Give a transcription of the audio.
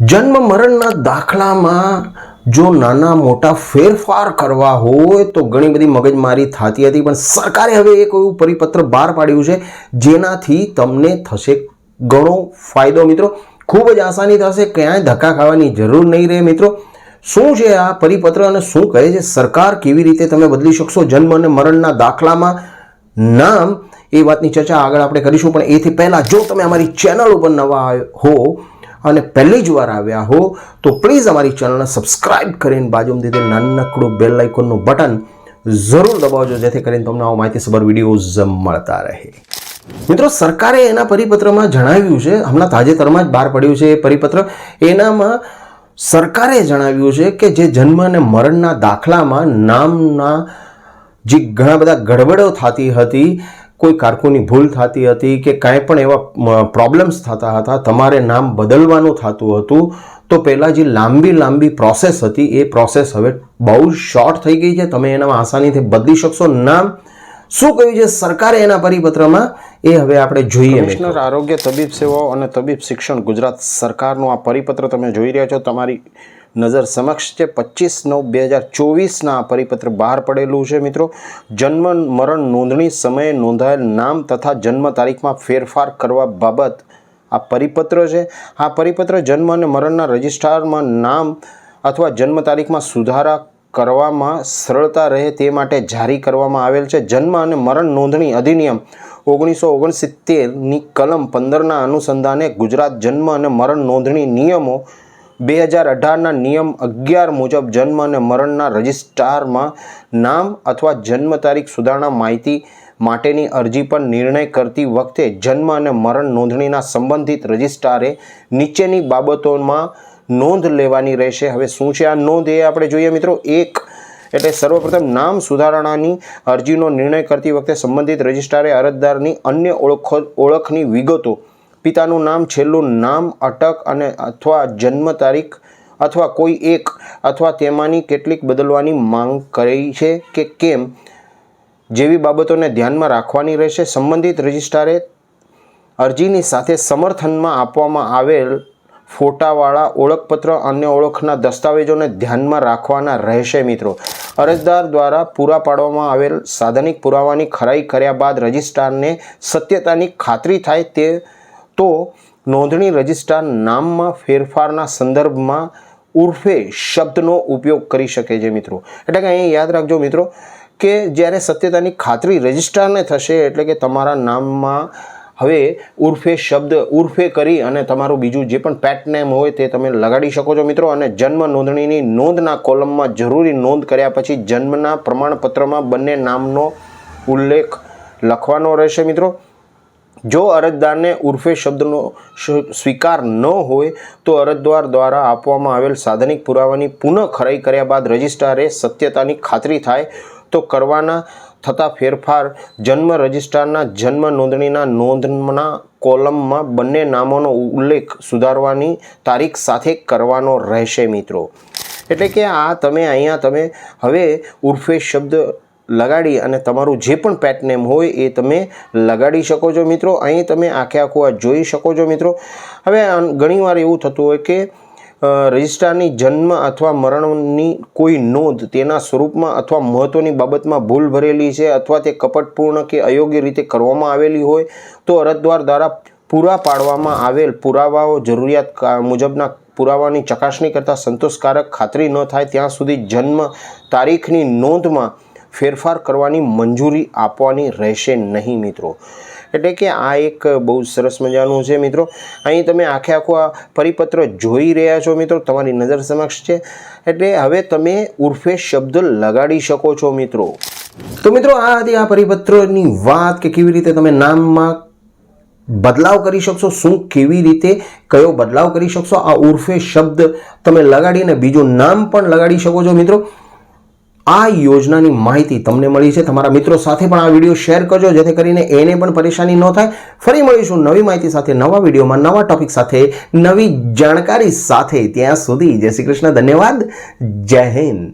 જન્મ મરણના દાખલામાં જો નાના મોટા ફેરફાર કરવા હોય તો ઘણી બધી મગજમારી થતી હતી, પણ સરકારે હવે એક એવું પરિપત્ર બહાર પાડ્યું છે, જેનાથી તમને થશે ઘણો ફાયદો. મિત્રો, ખૂબ જ આસાની થશે, ક્યાંય ધક્કા ખાવાની જરૂર નહીં રહે. મિત્રો, શું છે આ પરિપત્ર અને શું કહે છે? સરકાર કેવી રીતે તમે બદલી શકશો જન્મ અને મરણના દાખલામાં? નામ, એ વાતની ચર્ચા આગળ આપણે કરીશું, પણ એથી પહેલાં જો તમે અમારી ચેનલ ઉપર નવા હો અને પહેલી જ વાર આવ્યા હો, તો પ્લીઝ અમારી ચેનલને સબસ્ક્રાઇબ કરીને બાજુમાં દીધે નાનકડું બેલ આઇકોનનું બટન જરૂર દબાવજો, જેથી કરીને તમને આવા માહિતીસભર વિડીયોઝ મળતા રહે. મિત્રો, સરકારે એના પરિપત્રમાં જણાવ્યું છે, હમણાં તાજેતરમાં જ બહાર પડ્યું છે એ પરિપત્ર. એનામાં સરકારે જણાવ્યું છે કે જે જન્મ અને મરણના દાખલામાં નામના જે ઘણા બધા ગડબડો થતી હતી કોઈ કારકુની ભૂલ થતી હતી કે કાંઈ પણ એવા પ્રોબ્લેમ્સ થતા હતા, તમારે નામ બદલવાનું થતું હતું, તો પહેલાં જે લાંબી લાંબી પ્રોસેસ હતી, એ પ્રોસેસ હવે બહુ શોર્ટ થઈ ગઈ છે. તમે એનામાં આસાનીથી બદલી શકશો. નામ શું કહ્યું છે? સરકારે એના પરિપત્રમાં? એ હવે આપણે જોઈએ નેશનલ આરોગ્ય તબીબ સેવાઓ અને તબીબ શિક્ષણ ગુજરાત સરકારનું આ પરિપત્ર તમે જોઈ રહ્યા છો. તમારી નજર સમક્ષ છે. પચીસ નવ બે હજાર ચોવીસના પરિપત્ર બહાર પડેલું છે મિત્રો. જન્મ, મરણ નોંધણી સમયે નોંધાયેલ નામ તથા જન્મ તારીખમાં ફેરફાર કરવા બાબત આ પરિપત્ર છે. આ પરિપત્ર જન્મ અને મરણના રજિસ્ટ્રારમાં નામ અથવા જન્મ તારીખમાં સુધારા કરવામાં સરળતા રહે તે માટે જારી કરવામાં આવેલ છે. જન્મ અને મરણ નોંધણી અધિનિયમ ઓગણીસો ઓગણસિત્તેરની કલમ પંદરના અનુસંધાને ગુજરાત જન્મ અને મરણ નોંધણી નિયમો બે હજાર અઢારના નિયમ અગિયાર મુજબ જન્મ અને મરણના રજિસ્ટ્રારમાં નામ અથવા જન્મ તારીખ સુધારણા માહિતી માટેની અરજી પર નિર્ણય કરતી વખતે જન્મ અને મરણ નોંધણીના સંબંધિત રજિસ્ટ્રારે નીચેની બાબતોમાં નોંધ લેવાની રહેશે. હવે શું છે આ નોંધ એ આપણે જોઈએ મિત્રો? એક, એટલે સર્વપ્રથમ નામ સુધારણાની અરજીનો નિર્ણય કરતી વખતે સંબંધિત રજિસ્ટ્રારે અરજદારની અન્ય ઓળખ ઓળખની વિગતો પિતાનું નામ, છેલ્લું નામ, અટક અને અથવા જન્મ તારીખ અથવા કોઈ એક અથવા તેમાંની કેટલીક બદલવાની માંગ કરી છે કે કેમ? જેવી બાબતોને ધ્યાનમાં રાખવાની રહેશે. સંબંધિત રજિસ્ટ્રારે અરજીની સાથે સમર્થનમાં આપવામાં આવેલ ફોટાવાળા, ઓળખપત્ર અન્ય ઓળખના દસ્તાવેજોને ધ્યાનમાં રાખવાના રહેશે મિત્રો. અરજદાર દ્વારા પૂરા પાડવામાં આવેલ સાધનિક પુરાવાની ખરાઈ કર્યા બાદ રજિસ્ટ્રારને સત્યતાની ખાતરી થાય તે તો નોંધણી રજિસ્ટ્રાર નામમાં ફેરફારના સંદર્ભમાં ઉર્ફે શબ્દનો ઉપયોગ કરી શકે છે મિત્રો. એટલે કે અહીં યાદ રાખજો મિત્રો કે જ્યારે સત્યતાની ખાતરી રજિસ્ટ્રારને થશે એટલે કે તમારા નામમાં હવે ઉર્ફે શબ્દ ઉર્ફે કરી અને તમારું બીજું જે પણ પેટ નેમ હોય તે તમે લગાડી શકો છો મિત્રો. અને જન્મ નોંધણીની નોંધના કોલમમાં જરૂરી નોંધ કર્યા પછી જન્મના પ્રમાણપત્રમાં બંને નામનો ઉલ્લેખ લખવાનો રહેશે મિત્રો. જો અરજદારને ઉર્ફે શબ્દનો સ્વીકાર ન હોય, તો અરજદાર દ્વારા આપવામાં આવેલ સાધનિક પુરાવાની પુનઃ ખરાઈ કર્યા બાદ રજિસ્ટ્રારે સત્યતાની ખાતરી થાય તો કરવાના થતા ફેરફાર, જન્મ રજિસ્ટ્રારના જન્મ નોંધણીના નોંધના કોલમમાં બંને નામોનો ઉલ્લેખ સુધારવાની તારીખ સાથે કરવાનો રહેશે મિત્રો. એટલે કે આ તમે અહીંયા તમે હવે ઉર્ફે શબ્દ લગાડી અને તમારું જે પણ પેટ નેમ હોય એ તમે લગાડી શકો છો મિત્રો. અહીં તમે આખે આખું આ જોઈ શકો છો મિત્રો. હવે ઘણીવાર એવું થતું હોય કે રજિસ્ટ્રારની જન્મ અથવા મરણની કોઈ નોંધ તેના સ્વરૂપમાં અથવા મહત્ત્વની બાબતમાં ભૂલ ભરેલી છે અથવા તે કપટપૂર્ણ કે અયોગ્ય રીતે કરવામાં આવેલી હોય, તો અરજદાર દ્વારા પૂરા પાડવામાં આવેલ પુરાવાઓ જરૂરિયાત મુજબના પુરાવાની ચકાસણી કરતાં સંતોષકારક ખાતરી ન થાય. ત્યાં સુધી જન્મ તારીખની નોંધમાં ફેરફાર કરવાની મંજૂરી આપવાની રહેશે નહીં મિત્રો. એટલે કે આ એક બહુ સરસ મજાનું છે મિત્રો. અહીં તમે આખે આખું આ પરિપત્ર જોઈ રહ્યા છો મિત્રો. તમારી નજર સમક્ષ છે. એટલે હવે તમે ઉર્ફે શબ્દ લગાડી શકો છો મિત્રો. તો મિત્રો, આ હતી આ પરિપત્રની વાત કે કેવી રીતે તમે નામમાં બદલાવ કરી શકશો, શું કેવી રીતે, કયો બદલાવ કરી શકશો, આ ઉર્ફે શબ્દ તમે લગાડીને બીજું નામ પણ લગાડી શકો છો મિત્રો. આ યોજનાની માહિતી તમને મળી છે. તમારા મિત્રો સાથે પણ આ વીડિયો શેર કરજો, જેથી કરીને એને પણ પરેશાની ન થાય. ફરી મળીશું નવી માહિતી સાથે, નવા વિડીયોમાં, નવા ટોપિક સાથે, નવી જાણકારી સાથે. ત્યાં સુધી જય શ્રી કૃષ્ણ. ધન્યવાદ. જય હિન્દ.